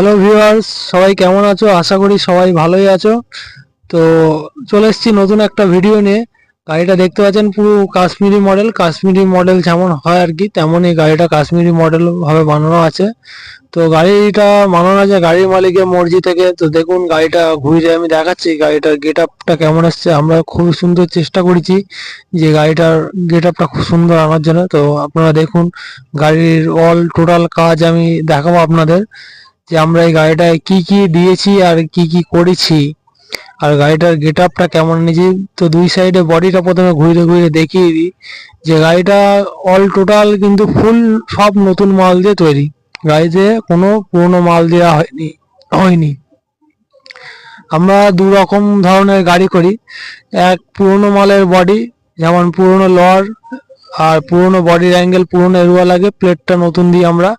Hello viewers সবাই কেমন আছো? আশা করি সবাই ভালোই আছো। তো চলে এসেছি নতুন একটা ভিডিও নিয়ে। গাড়িটা দেখতে পাচ্ছেন, পুরো কাশ্মীরি মডেল কাশ্মীরি মডেল যেমন হয় আর কি, তেমনই গাড়িটা কাশ্মীরি মডেল ভাবে বানানো আছে। তো গাড়িটা বানানো আছে গাড়ির মালিকের মর্জি থেকে। তো দেখুন, গাড়িটা ঘুরে আমি দেখাচ্ছি। গাড়িটার গেট আপটা কেমন আসছে আমরা খুব সুন্দর চেষ্টা করেছি যে গাড়িটার গেট আপটা খুব সুন্দর আনার জন্য। তো আপনারা দেখুন, গাড়ির অল টোটাল কাজ আমি দেখাবো আপনাদের। যে আমরা এই গাড়িটায় কি কি দিয়েছি আর কি কি করেছি। আর গাড়িটার গেট আপটা কেমন নিয়েছি। তো দুই সাইডে বডিটা প্রথমে ঘুরে ঘুরে দেখিয়ে দিই যে গাড়িটা অল টোটাল কিন্তু ফুল সব নতুন মাল দিয়ে তৈরি। গাড়িতে কোনো পুরনো মাল দেওয়া হয়নি হয়নি। আমরা দু রকম ধরনের গাড়ি করি। এক পুরনো মালের বডি যেমন পুরনো লর আর পুরনো বডির অ্যাঙ্গেল পুরনো এরুয়া লাগে প্লেটটা নতুন দিই আমরা।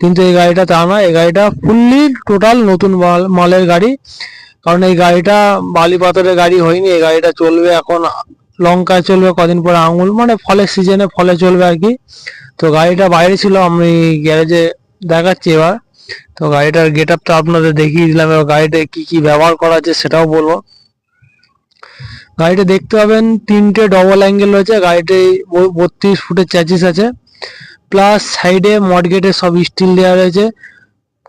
কিন্তু এই গাড়িটা তা না এই গাড়িটা ফুললি টোটাল নতুন মাল মালের গাড়ি। কারণ এই গাড়িটা বালি পাথরের গাড়ি হয়নি, এই গাড়িটা চলবে এখন লঙ্কায় চলবে, কদিন পরে আঙুল মানে ফলের সিজনে ফলে চলবে আর কি। তো গাড়িটা বাইরে ছিল, আমি গ্যারেজে দেখাচ্ছি এবার। তো গাড়িটার গেট আপটা আপনাদের দেখিয়ে দিলাম, এবার গাড়িটা কি কি ব্যবহার করা আছে সেটাও বলব। গাড়িটা দেখতে পাবেন, তিনটে ডবল অ্যাঙ্গেল রয়েছে, গাড়িতে বত্রিশ ফুটের চ্যাচিস আছে। প্লাস সাইডে মডগেটে সব স্টিল দেওয়া রয়েছে।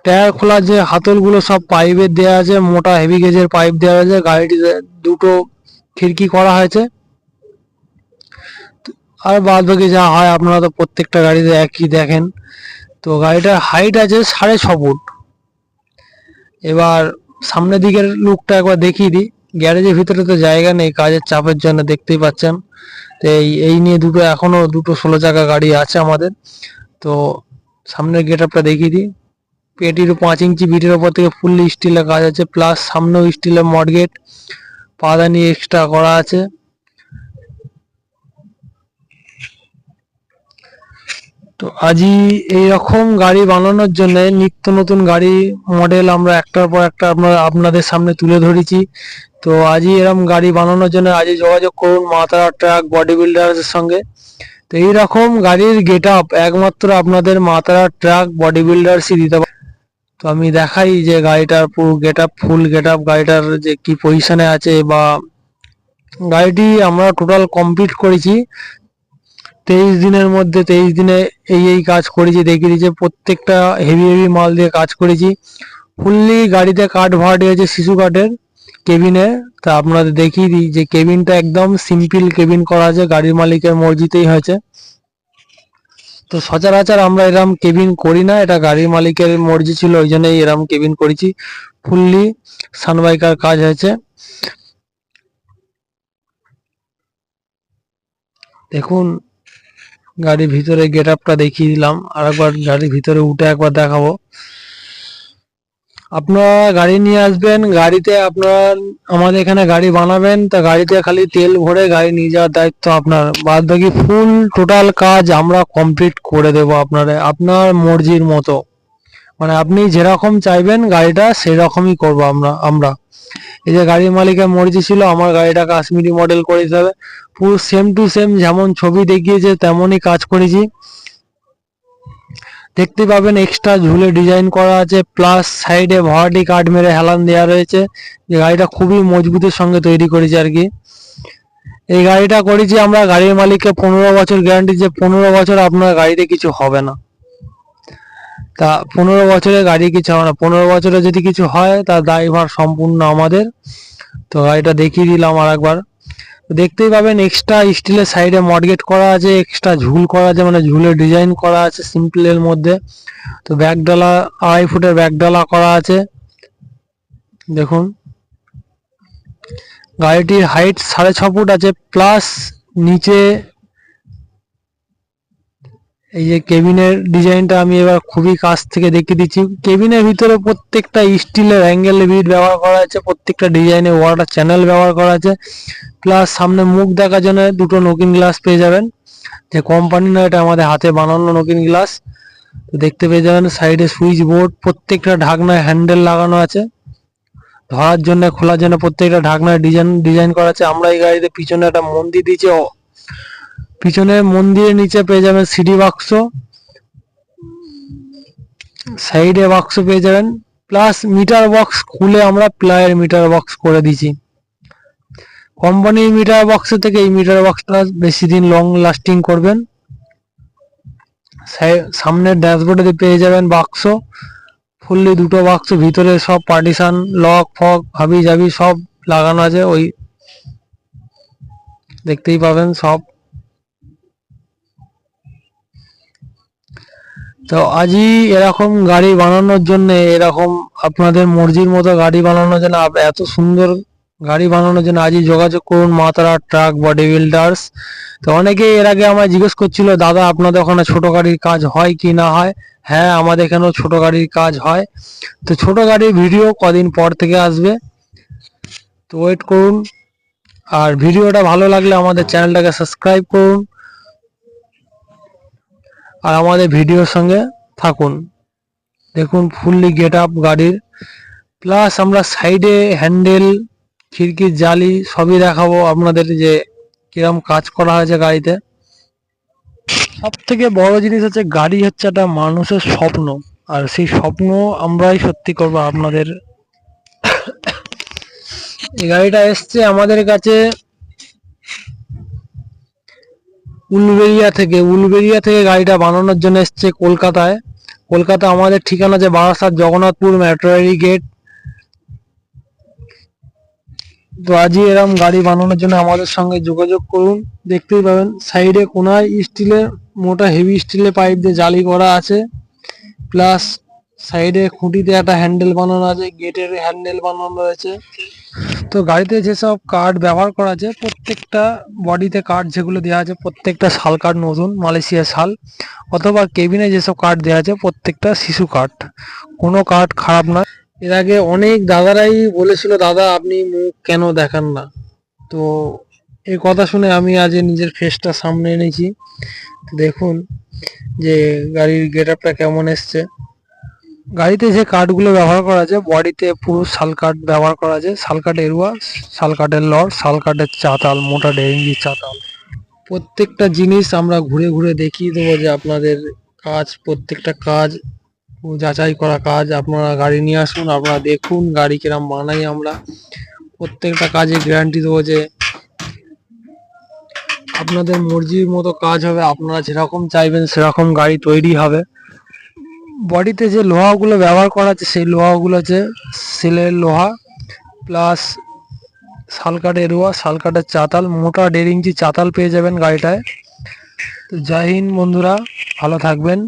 টায়ার খোলার যে হাতলগুলো সব পাইপের দেওয়া আছে, মোটা হেভি গেজের পাইপ দেওয়া আছে গাড়িটিতে দুটো খিড়কি করা হয়েছে। আর বাদ বাকি যা হয়, আপনারা তো প্রত্যেকটা গাড়িতে একই দেখেন। তো গাড়িটার হাইট আছে সাড়ে ছ ফুট। এবার সামনের দিকের লুকটা একবার দেখিয়ে দিই। গ্যারেজের ভিতরে তো জায়গা নেই, কাজের চাপের জন্য দেখতেই পাচ্ছেন। তো এই নিয়ে দুটো, এখনও দুটো ষোলো চাকা গাড়ি আছে আমাদের। তো সামনের গেট আপটা দেখিয়ে দিই। পেটির পাঁচ ইঞ্চি বিটের ওপর থেকে ফুললি স্টিলের কাজ আছে, প্লাস সামনেও স্টিলের মডগেট পাদানি এক্সট্রা করা আছে। তো আজই এইরকম গাড়ি বানানোর জন্য নিত্য নতুন গাড়ি মডেল আমরা একটার পর একটা আপনার, আপনাদের সামনে তুলে ধরেছি। তো আজই এরকম গাড়ি বানানোর জন্য আজই যোগাযোগ করুন মাতারা ট্রাক বডি বিল্ডার্সের সঙ্গে। তো এইরকম গাড়ির গেট আপ একমাত্র আপনাদের মাতারা ট্রাক বডি বিল্ডার্সই দিতে পারে। তো আমি দেখাই যে গাড়িটার পুরো get up full get up গাড়িটার যে কি পজিশনে আছে বা, গাড়িটি আমরা টোটাল কমপ্লিট করেছি। তেইশ দিনের মধ্যে, তেইশ দিনে এই এই কাজ করেছি, দেখিয়ে দিয়েছে, প্রত্যেকটা হেভি হেভি মাল দিয়ে কাজ করেছি। ফুললি গাড়িতে কাঠ ভাড় হয়েছে শিশু কাঠের কেবিনে। তা আপনাদের দেখিয়ে দিই যে কেবিনটা একদম সিম্পল কেবিন করা আছে, গাড়ির মালিকের মর্জিতেই হয়েছে। তো সচরাচর আমরা এরম কেবিন করি না, এটা গাড়ির মালিকের মর্জি ছিল, ওই জন্যই এরম কেবিন করেছি। ফুললি সানবাইকার কাজ হয়েছে। দেখুন গাড়ির ভিতরে গেট আপটা দেখিয়ে দিলাম আর একবার গাড়ির ভিতরে উঠে একবার দেখাবো। আপনারা গাড়ি নিয়ে আসবেন, গাড়িতে আপনারা, আমাদের এখানে গাড়ি বানাবেন, তা গাড়িতে খালি তেল ভরে গাড়ি নিয়ে যাওয়ার দায়িত্ব আপনার। বাদ বাকি ফুল টোটাল কাজ আমরা কমপ্লিট করে দেব আপনারে, আপনার মর্জির মতো। মানে আপনি যেরকম চাইবেন গাড়িটা, সেরকমই করব আমরা আমরা। এই যে গাড়ির মালিকের মর্জি ছিল, আমার গাড়িটা কাশ্মীরি মডেল করে দিতে হবে। পুরো সেম টু সেম যেমন ছবি দেখিয়েছে, তেমনই কাজ করেছি। দেখতে পাবেন এক্সট্রা ঝুলে ডিজাইন করা আছে প্লাস সাইডে ভরাটি কাঠ মেরে হেলান দেওয়া রয়েছে। যে গাড়িটা খুবই মজবুতের সঙ্গে তৈরি করেছি আর কি। এই গাড়িটা করেছি আমরা গাড়ির মালিককে পনেরো বছর গ্যারান্টি যে পনেরো বছর আপনার গাড়িতে কিছু হবে না। তা পনেরো বছরে গাড়ি কিছু হবে না? পনেরো বছরে যদি কিছু হয় তার দায়ভার সম্পূর্ণ আমাদের। তো গাড়িটা দেখিয়ে দিলাম আর একবার দেখতেই পাবেন এক্সট্রা স্টিলের সাইডে মডগেট করা আছে এক্সট্রা ঝুল করা আছে মানে ঝুলের ডিজাইন করা আছে সিম্পলের মধ্যে। তো ব্যাগডালা আড়াই ফুটের ব্যাগডালা করা আছে। দেখুন। গাড়িটির হাইট সাড়ে ছ ফুট আছে প্লাস নিচে এই যে কেবিনের ডিজাইনটা আমি এবার খুবই কাছ থেকে দেখিয়ে দিচ্ছি। কেবিনের ভিতরে প্রত্যেকটা স্টিলের অ্যাঙ্গেল বিট ব্যবহার করা আছে প্রত্যেকটা ডিজাইনে ওয়াটার চ্যানেল ব্যবহার করা আছে প্লাস সামনে মুখ দেখার জন্য দুটো নকিন গ্লাস পেয়ে যাবেন। যে কোম্পানি না, এটা আমাদের হাতে বানানো নকিন গ্লাস দেখতে পেয়ে যাবেন সাইডে সুইচ বোর্ড প্রত্যেকটা ঢাকনায় হ্যান্ডেল লাগানো আছে। ধরার জন্য, খোলার জন্য প্রত্যেকটা ঢাকনায় ডিজাইন ডিজাইন করা আছে। আমরা এই গাড়িতে পিছনে একটা মন্দির দিয়েছি পিছনে মন্দিরের নিচে পেয়ে যাবেন সিডি বাক্স সাইডে বাক্স পেয়ে যাবেন। প্লাস মিটার বক্স খুলে আমরা প্লায়ের মিটার বক্স করে দিয়েছি। কোম্পানির মিটার বক্সের থেকে এই মিটার বক্সটা বেশি দিন লং লাস্টিং করবেন। সামনের ড্যাশবোর্ডে পেয়ে যাবেন বাক্স ফুললি দুটো বাক্স ভিতরে সব পার্টিশন লক ফক হাবি জাবি সব লাগানো আছে। ওই দেখতেই পাবেন সব। তো আজই এরকম গাড়ি বানানোর জন্য এরকম আপনাদের মর্জির মতো গাড়ি বানানোর জন্য এত সুন্দর গাড়ি বানানোর জন্য আজই যোগাযোগ করুন মাতারা ট্রাক, বডি বিল্ডার্স। তো অনেকেই এর আগে আমায় জিজ্ঞেস করছিল, দাদা, আপনাদের ওখানে ছোট গাড়ির কাজ হয় কি না হয়? হ্যাঁ আমাদের এখানেও ছোট গাড়ির কাজ হয়। তো ছোট গাড়ির ভিডিও কদিন পর থেকে আসবে। তো ওয়েট করুন। আর ভিডিওটা ভালো লাগলে আমাদের চ্যানেলটাকে সাবস্ক্রাইব করুন। আর আমাদের ভিডিওর সঙ্গে থাকুন। দেখুন ফুললি গেট আপ গাড়ির। প্লাস আমরা সাইডে হ্যান্ডেল খিড়কির জালি সবই দেখাবো আপনাদের যে কিরম কাজ করা হয়েছে গাড়িতে। সব থেকে বড় জিনিস হচ্ছে গাড়ি হচ্ছে একটা মানুষের স্বপ্ন। আর সেই স্বপ্ন আমরাই সত্যি করব আপনাদের। এই গাড়িটা এসছে আমাদের কাছে উলবেরিয়া থেকে উলবেরিয়া থেকে গাড়িটা বানানোর জন্য এসছে কলকাতায়। কলকাতা আমাদের ঠিকানা যে বারাসাত জগন্নাথপুর মেট্রোয়ারি গেট। তো আজই এরম গাড়ি বানানোর জন্য আমাদের সঙ্গে যোগাযোগ করুন। দেখতেই পাবেন, সাইডে কোনায় স্টিলের, মোটা হেভি স্টিলের পাইপ দিয়ে জালি করা আছে। প্লাস সাইডে খুঁটিতে একটা হ্যান্ডেল বানানো আছে গেটের হ্যান্ডেল বানানো রয়েছে। তো গাড়িতে যেসব কার্ড ব্যবহার করা আছে, প্রত্যেকটা বডিতে কাঠ যেগুলো দেওয়া আছে, প্রত্যেকটা শাল কাঠ নতুন, মালয়েশিয়া শাল অথবা কেবিনে যেসব কার্ড দেওয়া আছে, প্রত্যেকটা শিশু কাঠ কোনো কাঠ খারাপ না এর আগে অনেক দাদারাই বলেছিল, দাদা, আপনি মুখ কেন দেখান না? তো এই কথা শুনে আমি আজ নিজের ফেসটা সামনে এনেছি। দেখুন যে গাড়ির গেট আপটা কেমন এসছে। গাড়িতে যে কাঠগুলো ব্যবহার করা আছে বডিতে পুরো শাল কাঠ ব্যবহার করা আছে শাল কাঠ এরুয়া শাল কাঠের লর শাল কাঠের চাতাল, মোটা ডেরিঙ্গি চাতাল। প্রত্যেকটা জিনিস আমরা ঘুরে ঘুরে দেখিয়ে দেবো যে আপনাদের কাজ, প্রত্যেকটা কাজ, যাচাই করা কাজ, আপনারা গাড়ি নিয়ে আসুন, আপনারা দেখুন গাড়ি কিরম বানাই আমরা। প্রত্যেকটা কাজে গ্যারান্টি দেবো যে আপনাদের মর্জির মতো কাজ হবে, আপনারা যেরকম চাইবেন সেরকম গাড়ি তৈরি হবে। বডিতে যে লোহাগুলো ব্যবহার করা আছে, সেই লোহাগুলো হচ্ছে সেলের লোহা প্লাস শালকাঠের শাল শালকাঠের চাতাল, মোটা দেড় ইঞ্চি চাতাল পেয়ে যাবেন গাড়িটায়। তো জয় হিন্দ বন্ধুরা, ভালো থাকবেন।